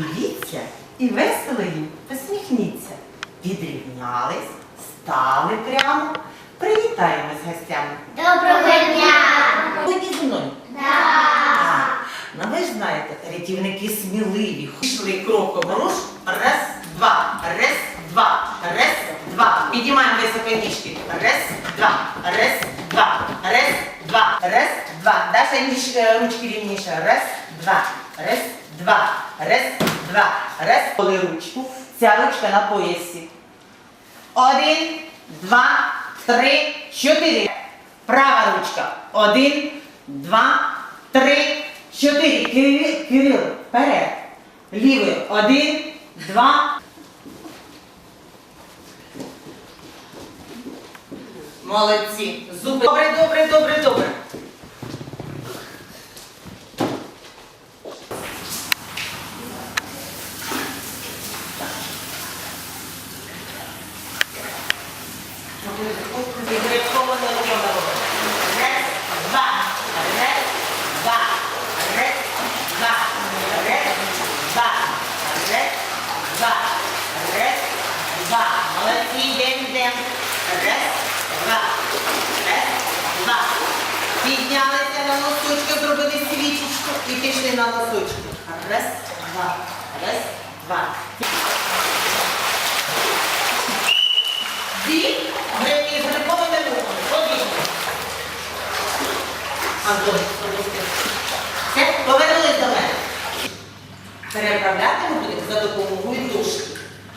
Подивіться і весело їм посміхніться. Підрівнялись, стали прямо. Привітаємось гостями. Доброго дня! Ходіть зі мною. Так. Ну ви ж знаєте, рятівники сміливі. Йшли кроком руш. Раз, два, раз, два, раз, два. Підіймаємо високо ніжки. Раз, два, раз, два, раз, два, раз, два. Даша ніж, е, ручки рівніше. Раз, два, раз, два, раз, два, раз. Коли ручку. Ця ручка на поясі. Один, два, три, чотири. Права ручка. Один, два, три, чотири. Кирил, Кирил, вперед. Лівою. Один, два. Молодці. Зуби. Добре, добре, добре, добре. Піднялися на носочки, зробили свічечку і пішли на носочки. Раз, два, раз, два. Дві Все, повернулись до мене. Переправляти ми будемо за допомогою дошки.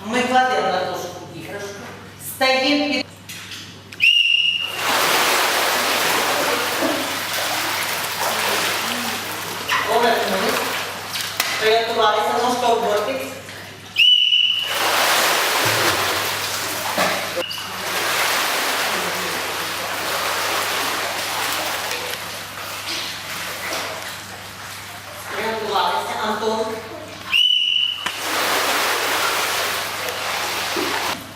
Ми кладемо на дошку іграшку, стаємо під. 또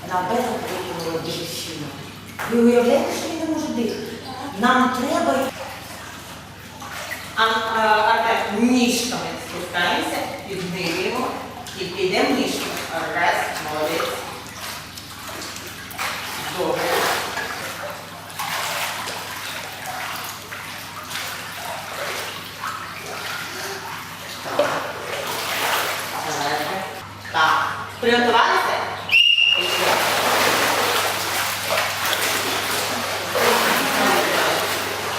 на без да говорим родителите. Вие уявете си не може да Нам трябва Так. Приготувалися? Пішли.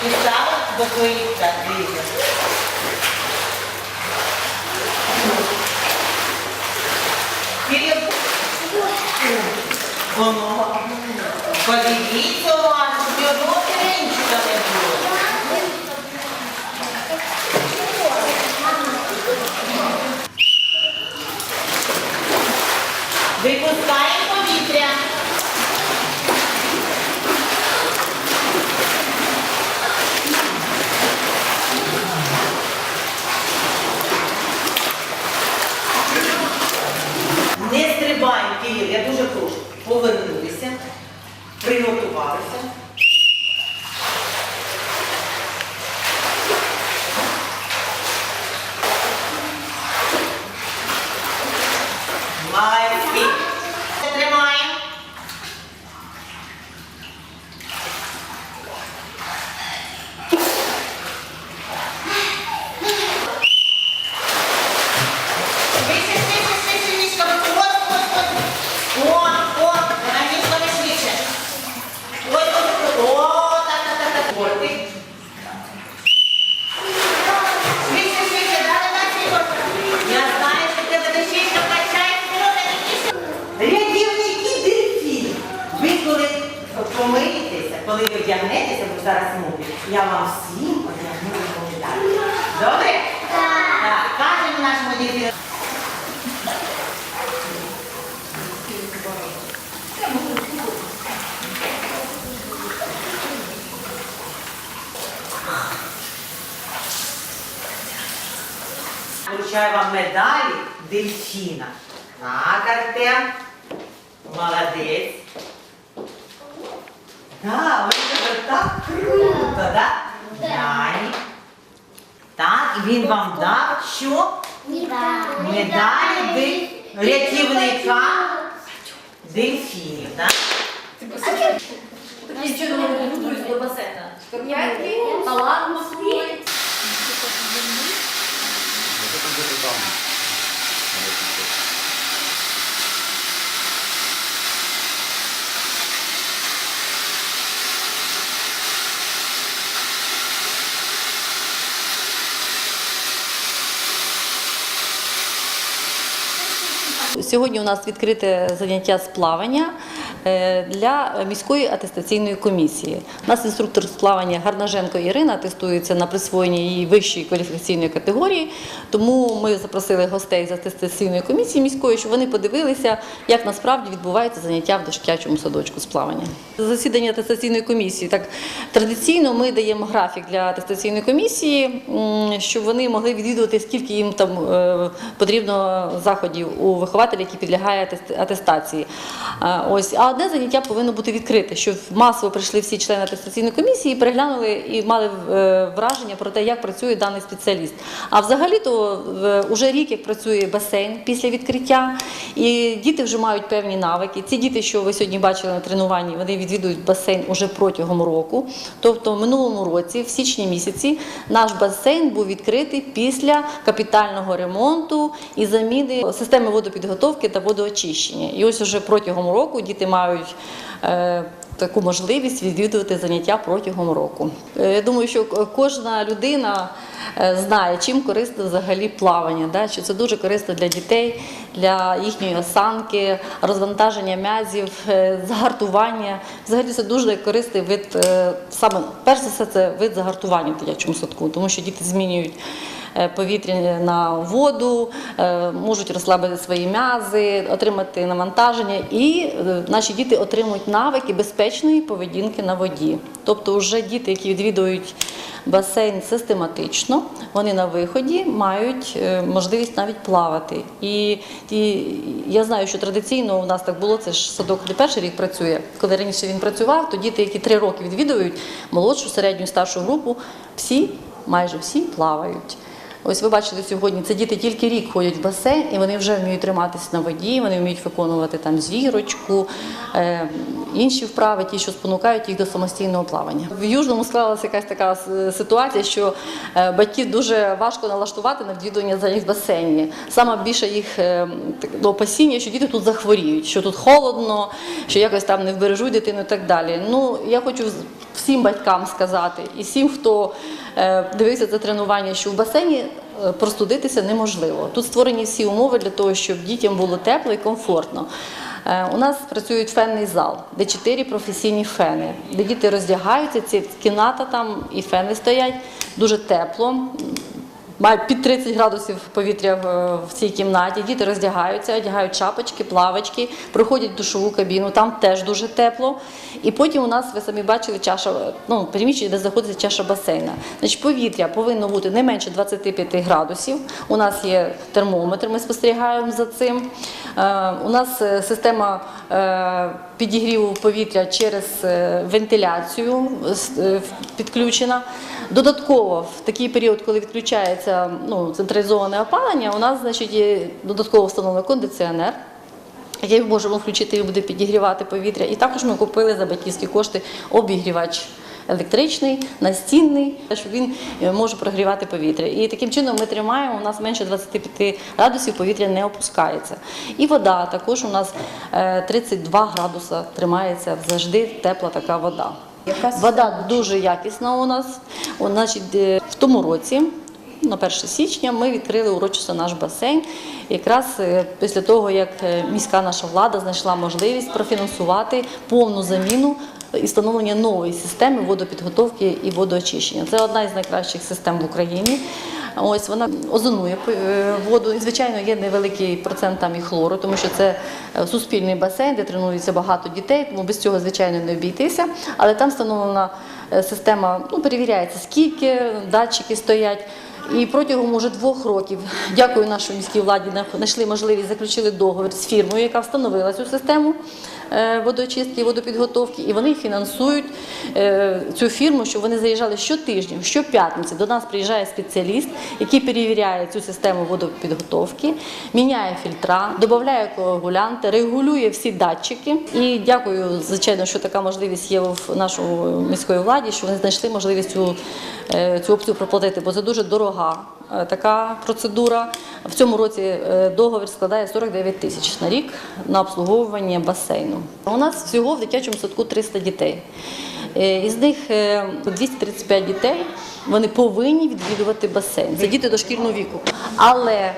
І стали до своїх так, дивіться. Кирил, воно. Подивіться уважно, щоб одного теренчика не було. Випускаємо повітря. Не стрибаємо, Кирил, я дуже прошу. Повернулися, приготувалися. Молодці. Тримаємо. Швидше, швидше, швидше, ніжками. От, от, от. О, о, вона ніжками швидше. Ой, ой, ой. О, так, так, так, так. Бортик. Швидше, швидше, далі, далі, Ігор. Я знаю, що тебе дощечка качає, Рятівники дельфін. Ви коли помиєтеся, коли ви вдягнетеся, бо зараз мовлю, я вам всім одягну медаль. Добре? Так, кажемо нашому дельфіну. Вручаю вам медалі дельфіна. Так, Артем. Молодець. Да, ви тебе так круто, да? Далі. Так, він вам дав що? Медалі ди- рятівника дельфінів. Да? Нічого не готуюсь махнуть. Сьогодні у нас відкрите заняття з плавання для міської атестаційної комісії. Нас інструктор з плавання Гарнаженко Ірина атестується на присвоєння її вищої кваліфікаційної категорії. Тому ми запросили гостей з атестаційної комісії міської, щоб вони подивилися, як насправді відбувається заняття в дошкільному садочку з плавання. Засідання атестаційної комісії так традиційно ми даємо графік для атестаційної комісії, щоб вони могли відвідувати, скільки їм там е, потрібно заходів у вихователя, який підлягає атест- атестації. Ось, а одне заняття повинно бути відкрите, щоб масово прийшли всі члени атестаційної комісії, переглянули і мали е, враження про те, як працює даний спеціаліст. А взагалі-то вже рік як працює басейн після відкриття, і діти вже мають певні навики. Ці діти, що ви сьогодні бачили на тренуванні, вони відвідують басейн уже протягом року. Тобто, в минулому році, в січні місяці, наш басейн був відкритий після капітального ремонту і заміни системи водопідготовки та водоочищення. І ось уже протягом року діти мають. Е, Таку можливість відвідувати заняття протягом року. Е, Я думаю, що кожна людина е, знає, чим корисне взагалі плавання, да? що це дуже корисно для дітей, для їхньої осанки, розвантаження м'язів, загартування. Взагалі це дуже корисний вид, саме перш за все, це вид загартування в дитячому садку, тому що діти змінюють. Е, Повітря на воду, е, можуть розслабити свої м'язи, отримати навантаження, і е, наші діти отримують навики безпечної поведінки на воді. Тобто, вже діти, які відвідують басейн систематично, вони на виході мають можливість навіть плавати. І, і я знаю, що традиційно у нас так було, це ж садок не перший рік працює. Коли раніше він працював, то діти, які три роки відвідують молодшу, середню, старшу групу, всі, майже всі плавають. Ось ви бачили сьогодні, це діти тільки рік ходять в басейн, і вони вже вміють триматися на воді, вони вміють виконувати там зірочку, е, інші вправи, ті, що спонукають їх до самостійного плавання. В Южному склалася якась така ситуація, що е, батьків дуже важко налаштувати на відвідування в басейні. Саме більше їх е, опасіння, що діти тут захворіють, що тут холодно, що якось там не вбережуть дитину і так далі. Ну, я хочу всім батькам сказати і всім, хто е, дивився це тренування, що в басейні е, простудитися неможливо. Тут створені всі умови для того, щоб дітям було тепло і комфортно. Е, У нас працює фенний зал, де чотири професійні фени, де діти роздягаються, ці кімната там і фени стоять, дуже тепло. Має під 30 градусів повітря в- цій кімнаті. Діти роздягаються, одягають шапочки, плавочки, проходять душову кабіну, там теж дуже тепло. І потім у нас, ви самі бачили, чаша, ну, приміщення, де знаходиться чаша басейна. Значить, повітря повинно бути не менше 25 градусів. У нас є термометр, ми спостерігаємо за цим. Е, у нас е, система е, підігріву повітря через вентиляцію підключена. Додатково в такий період, коли відключається ну, централізоване опалення, у нас значить, є додатково встановлений кондиціонер. Який ми можемо включити і буде підігрівати повітря. І також ми купили за батьківські кошти обігрівач електричний, настінний, щоб він е, може прогрівати повітря. І таким чином ми тримаємо, у нас менше 25 градусів повітря не опускається. І вода також у нас е, 32 градуса тримається завжди тепла така вода. Вода дуже якісна у нас. Значить, е, в тому році. На 1 січня ми відкрили урочисто наш басейн, якраз е, після того, як е, міська наша влада знайшла можливість профінансувати повну заміну і встановлення нової системи водопідготовки і водоочищення. Це одна із найкращих систем в Україні. Ось вона озонує е, воду. І, звичайно, є невеликий процент там і хлору, тому що це суспільний басейн, де тренується багато дітей, тому без цього, звичайно, не обійтися. Але там встановлена система, ну, перевіряється, скільки датчики стоять. І протягом уже двох років, дякую нашій міській владі, на- знайшли можливість, заключили договір з фірмою, яка встановила цю систему е, водоочистки і водопідготовки, і вони фінансують е, цю фірму, щоб вони заїжджали щотижня, щоп'ятниці. До нас приїжджає спеціаліст, який перевіряє цю систему водопідготовки, міняє фільтра, додає коагулянти, регулює всі датчики. І дякую, звичайно, що така можливість є в нашому міської владі, що вони знайшли можливість цю, е, цю опцію проплатити, бо це дуже дорога е, така процедура. В цьому році е, договір складає 49 тисяч на рік на обслуговування басейну. У нас всього в дитячому садку 300 дітей. Е, Із них е, 235 дітей вони повинні відвідувати басейн. Це діти дошкільного віку. Але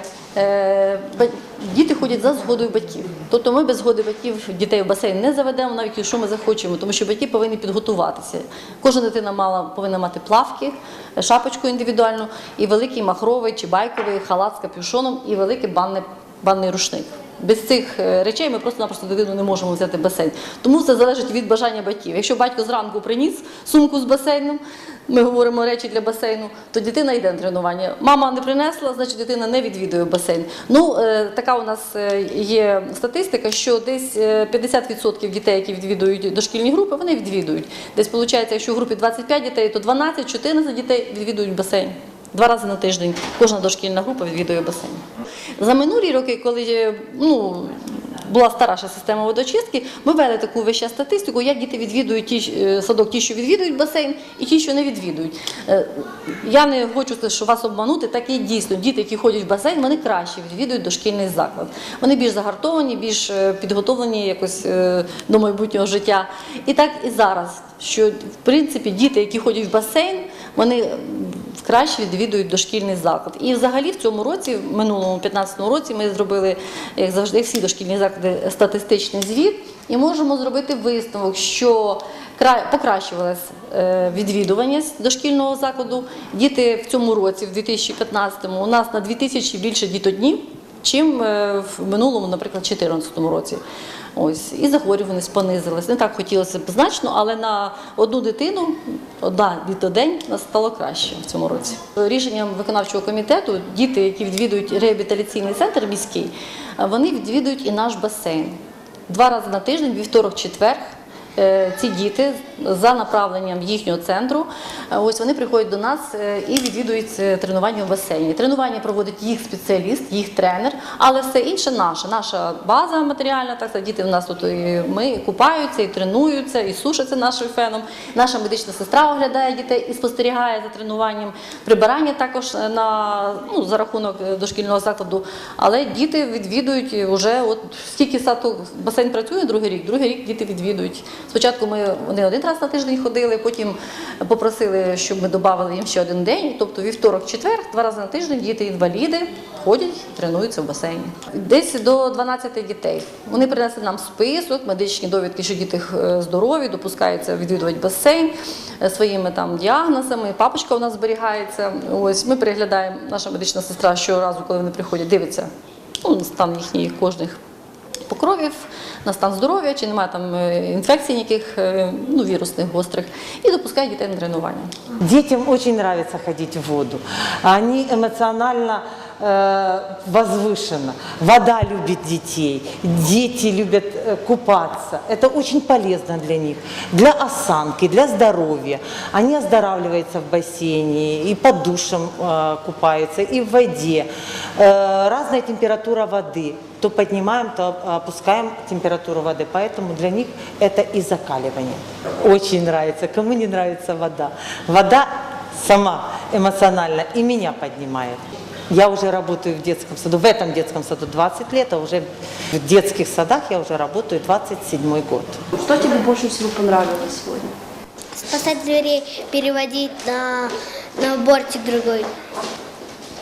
діти ходять за згодою батьків. Тобто ми без згоди батьків дітей в басейн не заведемо, навіть якщо ми захочемо, тому що батьки повинні підготуватися. Кожна дитина мала, повинна мати плавки, шапочку індивідуальну, і великий махровий чи байковий халат з капюшоном, і велике банний, банний рушник. Без цих е, речей ми просто-напросто дитину не можемо взяти басейн. Тому це залежить від бажання батьків. Якщо батько зранку приніс сумку з басейном, ми говоримо речі для басейну, то дитина йде на тренування. Мама не принесла, значить дитина не відвідує басейн. Ну е, така у нас е, є статистика, що десь е, 50% дітей, які відвідують дошкільні групи, вони відвідують. Десь виходить, якщо в групі 25 дітей, то 12-14 дітей відвідують басейн. Два рази на тиждень кожна дошкільна група відвідує басейн. За минулі роки, коли е, ну, була стараша система водочистки, ми вели таку вища статистику, як діти відвідують ті, е, садок, ті, що відвідують басейн, і ті, що не відвідують. Е, Я не хочу що вас обманути, так і дійсно діти, які ходять в басейн, вони краще відвідують дошкільний заклад. Вони більш загартовані, більш підготовлені якось до майбутнього життя. І так і зараз, що в принципі діти, які ходять в басейн, вони краще відвідують дошкільний заклад. І взагалі в цьому році, в минулому 15-му році, ми зробили, як завжди, всі дошкільні заклади, статистичний звіт, і можемо зробити висновок, що кра- покращувалась е, відвідуваність дошкільного закладу. Діти в цьому році, в 2015-му, у нас на 2000 більше дітоднів, чим е, в минулому, наприклад, 2014 році. Ось і захворюваність понизилась. Не так хотілося б значно, але на одну дитину одна дітодень нас стало краще в цьому році. Рішенням виконавчого комітету діти, які відвідують реабілітаційний центр міський, вони відвідують і наш басейн. Два рази на тиждень, вівторок, четвер. Е, Ці діти за направленням їхнього центру, е, ось вони приходять до нас е, і відвідують тренування в басейні. Тренування проводить їх спеціаліст, їх тренер, але все інше наше, наша база матеріальна. Так сказати, діти в нас тут і ми купаються, і тренуються, і сушаться нашим феном. Наша медична сестра оглядає дітей і спостерігає за тренуванням. Прибирання також на ну за рахунок дошкільного закладу. Але діти відвідують вже от скільки садок басейн працює другий рік, другий рік діти відвідують. Спочатку ми вони один раз на тиждень ходили, потім попросили, щоб ми додали їм ще один день. Тобто вівторок, четвер, два рази на тиждень діти інваліди ходять, тренуються в басейні. Десь до 12 дітей. Вони принесли нам список, медичні довідки, що діти е, здорові, допускаються відвідувати басейн е, своїми там діагнозами. Папочка у нас зберігається. Ось ми переглядаємо наша медична сестра щоразу, коли вони приходять, дивиться ну, стан їхніх кожних покровів, на стан здоров'я, чи немає там е, інфекцій ніяких е, ну, вірусних гострих, і допускає дітей на тренування. Дітям очень подобається ходити в воду. Вони эмоционально э, возвышенно. Вода любит детей. Дети любят э, купаться. Это очень полезно для них. Для осанки, для здоровья. Они оздоравливаются в бассейне, и под душем э, купаются, и в воде. Э, разная температура воды. То поднимаем, то опускаем температуру воды. Поэтому для них это и закаливание. Очень нравится. Кому не нравится вода? Вода сама эмоционально и меня поднимает. Я уже работаю в детском саду, в этом детском саду 20 лет, а уже в детских садах я уже работаю 27 год. Что тебе больше всего понравилось сегодня? спасать зверей, переводить на, на бортик другой.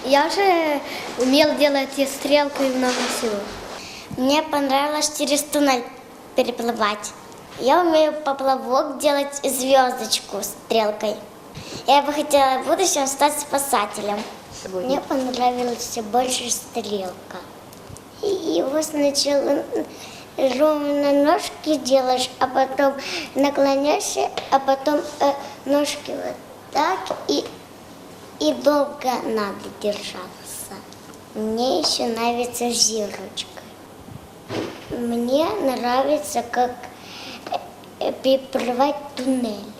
Я уже умел делать и стрелку и много всего. Мне понравилось через туннель переплывать. Я умею поплавок делать звездочку стрелкой. Я бы хотела в будущем стать спасателем. Мне понравилась больше стрелка. И его сначала ровно ножки делаешь, а потом наклоняешься, а потом э, ножки вот так и и долго надо держаться. Мне еще нравится зирочка. Мне нравится, как э, переплывать туннель.